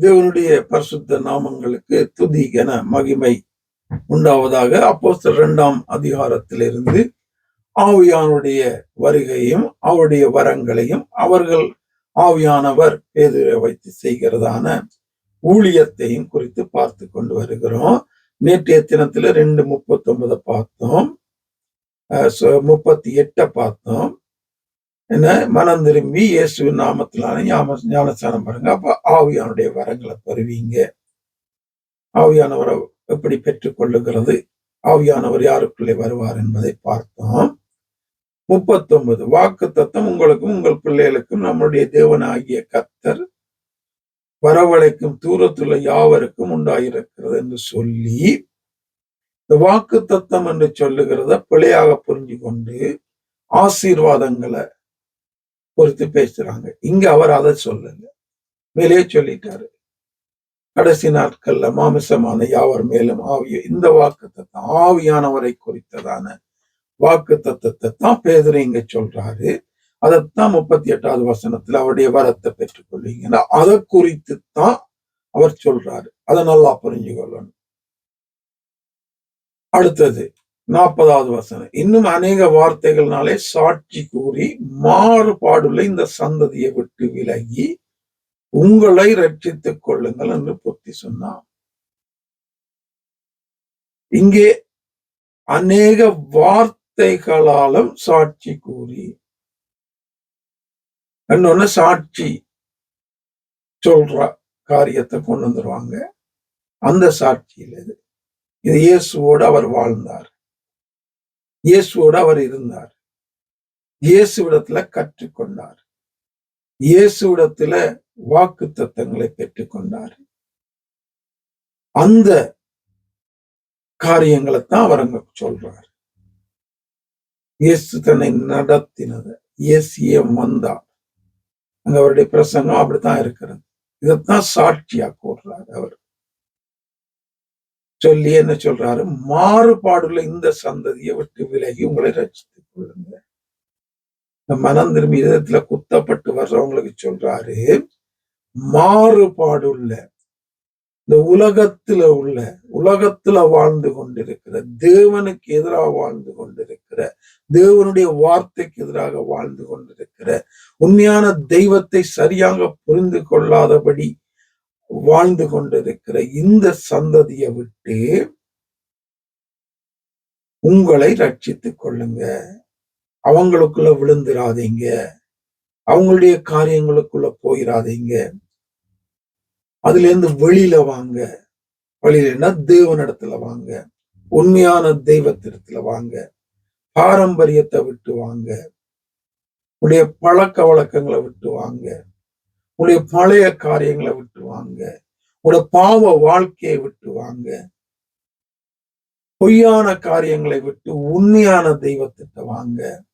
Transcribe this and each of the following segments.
தேவனுடைய பரிசுத்த நாமங்களுக்கு துதி என மகிமை உண்டாவதாக அப்போஸ்தலர் இரண்டாம் அதிகாரத்திலிருந்து ஆவியானுடைய வருகையும் அவருடைய வரங்களையும் அவர்கள் ஆவியானவர் பேதுரை வைத்து செய்கிறதான ஊழியத்தையும் குறித்து பார்த்து கொண்டு வருகிறோம். நேற்றைய தினத்துல ரெண்டு முப்பத்தி ஒன்பதை பார்த்தோம். அஹ் சு- முப்பத்தி எட்டை பார்த்தோம். என்ன மனம் திரும்பி இயேசு நாமத்திலான ஞான ஞானஸ்தானம் பாருங்க அப்ப ஆவியானுடைய வரங்களை பெறுவீங்க ஆவியானவரை எப்படி பெற்றுக்கொள்ளுகிறது ஆவியானவர் யாருக்குள்ளே வருவார் என்பதை பார்த்தோம். முப்பத்தொன்பது வாக்கு தத்தம் உங்களுக்கும் உங்கள் பிள்ளைகளுக்கும் நம்முடைய தேவனாகிய கத்தர் வரவழைக்கும் தூரத்துள்ள யாவருக்கும் உண்டாயிருக்கிறது என்று சொல்லி இந்த வாக்கு தத்தம் என்று சொல்லுகிறத பிழையாக புரிஞ்சு கொண்டு ஆசீர்வாதங்களை பொறுத்து பேசுறாங்க. இங்க அவர் அதை சொல்லல. மேலே சொல்லிட்டாரு. கடைசி நாட்கள்ல மாமிசமான யாவர் மேலும் ஆவிய இந்த வாக்கு தத்தம் ஆவியானவரை குறித்ததான வாக்கு தத்தத்தை தான் பேதர் இங்க சொல்றாரு. அதைத்தான் முப்பத்தி எட்டாவது வசனத்துல அவருடைய வரத்தை பெற்றுக்கொள்வீங்கன்னா அதை குறித்து தான் அவர் சொல்றாரு. அதை நல்லா புரிஞ்சு கொள்ளணும் அடுத்தது நாற்பதாவது வசனம். இன்னும் அநேக வார்த்தைகள்னாலே சாட்சி கூறி மாறுபாடுள்ள இந்த சந்ததியை விட்டு விலகி உங்களை ரட்சித்துக் கொள்ளுங்கள் என்று பொத்தி சொன்னார் இங்கே அநேக வார்த்தைகளாலும் சாட்சி கூறி இன்னொன்னு சாட்சி சொல்ற காரியத்தை கொண்டு வந்துருவாங்க. அந்த சாட்சியில் இது. இது இயேசுவோடு அவர் வாழ்ந்தார். இயேசுவோடு அவர் இருந்தார். இயேசுவிடத்துல கற்றுக்கொண்டார். இயேசுவிடத்துல வாக்கு தத்தங்களை பெற்றுக்கொண்டார். அந்த காரியங்களைத்தான் அவர் அங்க சொல்றார். இயேசு தன்னை நடத்தினது. இயேசிய வந்தார். அங்க அவருடைய பிரசங்கம் அப்படித்தான் இருக்கிறது. இதைத்தான் சாட்சியா கூறுறாரு அவர். சொல்லி என்ன சொல்றாரு? மாறுபாடுள்ள இந்த சந்ததியை விட்டு விலகி உங்களை ரசித்துக் கொள்ளுங்க இந்த மனம் திரும்பி இதத்துல குத்தப்பட்டு வர்றவங்களுக்கு சொல்றாரு மாறுபாடுள்ள இந்த உலகத்துல உள்ள உலகத்துல வாழ்ந்து கொண்டிருக்கிற தேவனுக்கு எதிராக வாழ்ந்து கொண்டிருக்கிற தேவனுடைய வார்த்தைக்கு எதிராக வாழ்ந்து கொண்டிருக்கிற உண்மையான தெய்வத்தை சரியாக புரிந்து கொள்ளாதபடி வாழ்ந்து கொண்டிருக்கிற இந்த சந்ததியை விட்டு உங்களை ரட்சித்துக் கொள்ளுங்க. அவங்களுக்குள்ள விழுந்துராதீங்க அவங்களுடைய காரியங்களுக்குள்ள போயிடாதீங்க அதுல இருந்து வெளியில வாங்க. வெளியிலன்னா தேவனிடத்துல வாங்க. உண்மையான தெய்வத்திடத்துல வாங்க. பாரம்பரியத்தை விட்டு வாங்க. உடைய பழக்க வழக்கங்களை விட்டு வாங்க. உடைய பழைய காரியங்களை விட்டு வாங்க. உடைய பாவ வாழ்க்கையை விட்டு வாங்க. பொய்யான காரியங்களை விட்டு உண்மையான தெய்வத்திட்ட வாங்க.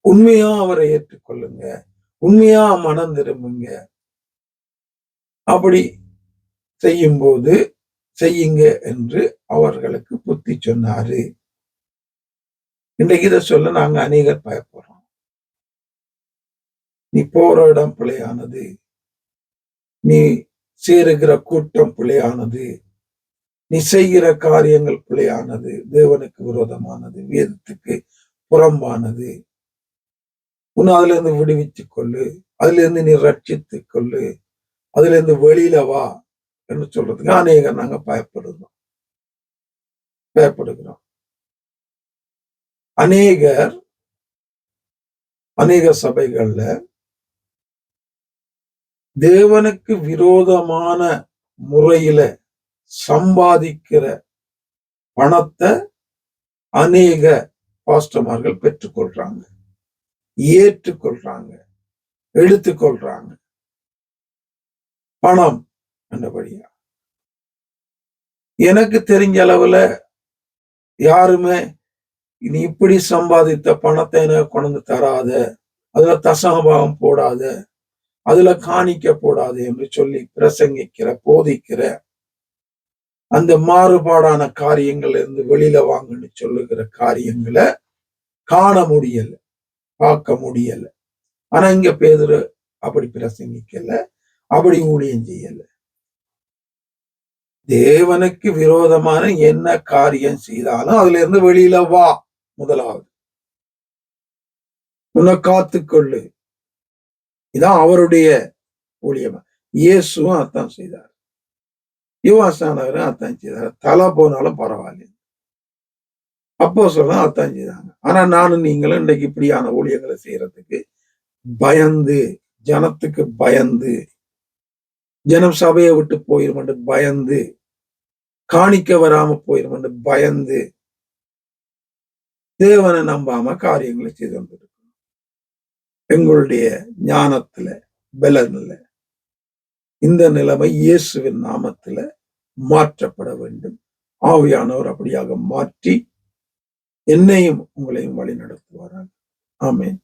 உண்மையா அவரை ஏற்றுக்கொள்ளுங்க. உண்மையா மனம் திரும்புங்க. அப்படி செய்யும்போது செய்யுங்க என்று அவர்களுக்கு புத்தி சொன்னாரு. இன்றைக்கு இதை சொல்ல நாங்க அநேகர் பயப்படுறோம். நீ போற இடம் பிழையானது. நீ சேருகிற கூட்டம் பிழையானது. நீ செய்கிற காரியங்கள் பிழையானது. தேவனுக்கு விரோதமானது. வேதத்துக்கு புறம்பானது. உன்னை அதுல இருந்து விடுவித்துக் கொள்ளு. அதுல இருந்து நீ ரட்சித்துக் கொள்ளு. அதுல இருந்து வெளியில வா என்று சொல்றதுக்கு அநேகர் நாங்க பயப்படுகிறோம். பயப்படுகிறோம். அநேகர் அநேக சபைகள்ல தேவனுக்கு விரோதமான முறையில சம்பாதிக்கிற பணத்தை அநேக பாஸ்டமார்கள் பெற்றுக்கொள்றாங்க. ஏற்றுக்கொள்றாங்க. எடுத்துக்கொள்றாங்க. பணம் என்றபடியா எனக்கு தெரிஞ்ச அளவுல யாருமே நீ இப்படி சம்பாதித்த பணத்தை எனக்கு கொண்டு தராத அதுல தசகபாகம் போடாத அதுல காணிக்க போடாது என்று சொல்லி பிரசங்கிக்கிற போதிக்கிற அந்த மாறுபாடான காரியங்கள்ல இருந்து வெளியில வாங்கன்னு சொல்லுகிற காரியங்களை காண முடியல பார்க்க முடியல. ஆனா இங்க பேதுரு அப்படி பிரசங்கிக்கல அப்படி ஊழியம் செய்யல. தேவனுக்கு விரோதமான என்ன காரியம் செய்தாலும் அதுல இருந்து வெளியில வா முதலாவது. உன்னை காத்துக்கொள்ளு. இதான் அவருடைய ஊழியம். இயேசுவும் அத்தான் செய்தார். யுவாசானவரும் அத்தான் செய்தார். தலை போனாலும் பரவாயில்ல. அப்போ சொல்ல அத்தான் செய்தாங்க. ஆனா நானும் நீங்களும் இன்னைக்கு இப்படியான ஊழியங்களை செய்யறதுக்கு பயந்து ஜனத்துக்கு பயந்து ஜனம் சபையை விட்டு போயிருமென்று பயந்து காணிக்க வராம போயிருமென்று பயந்து தேவனை நம்பாம காரியங்களை செய்து வந்திருக்கோம் எங்களுடைய ஞானத்துல பலன்ல இந்த நிலைமை இயேசுவின் நாமத்துல மாற்றப்பட வேண்டும். ஆவியானவர் அப்படியாக மாற்றி என்னையும் உங்களையும் வழி நடத்துவாராக ஆமேன்.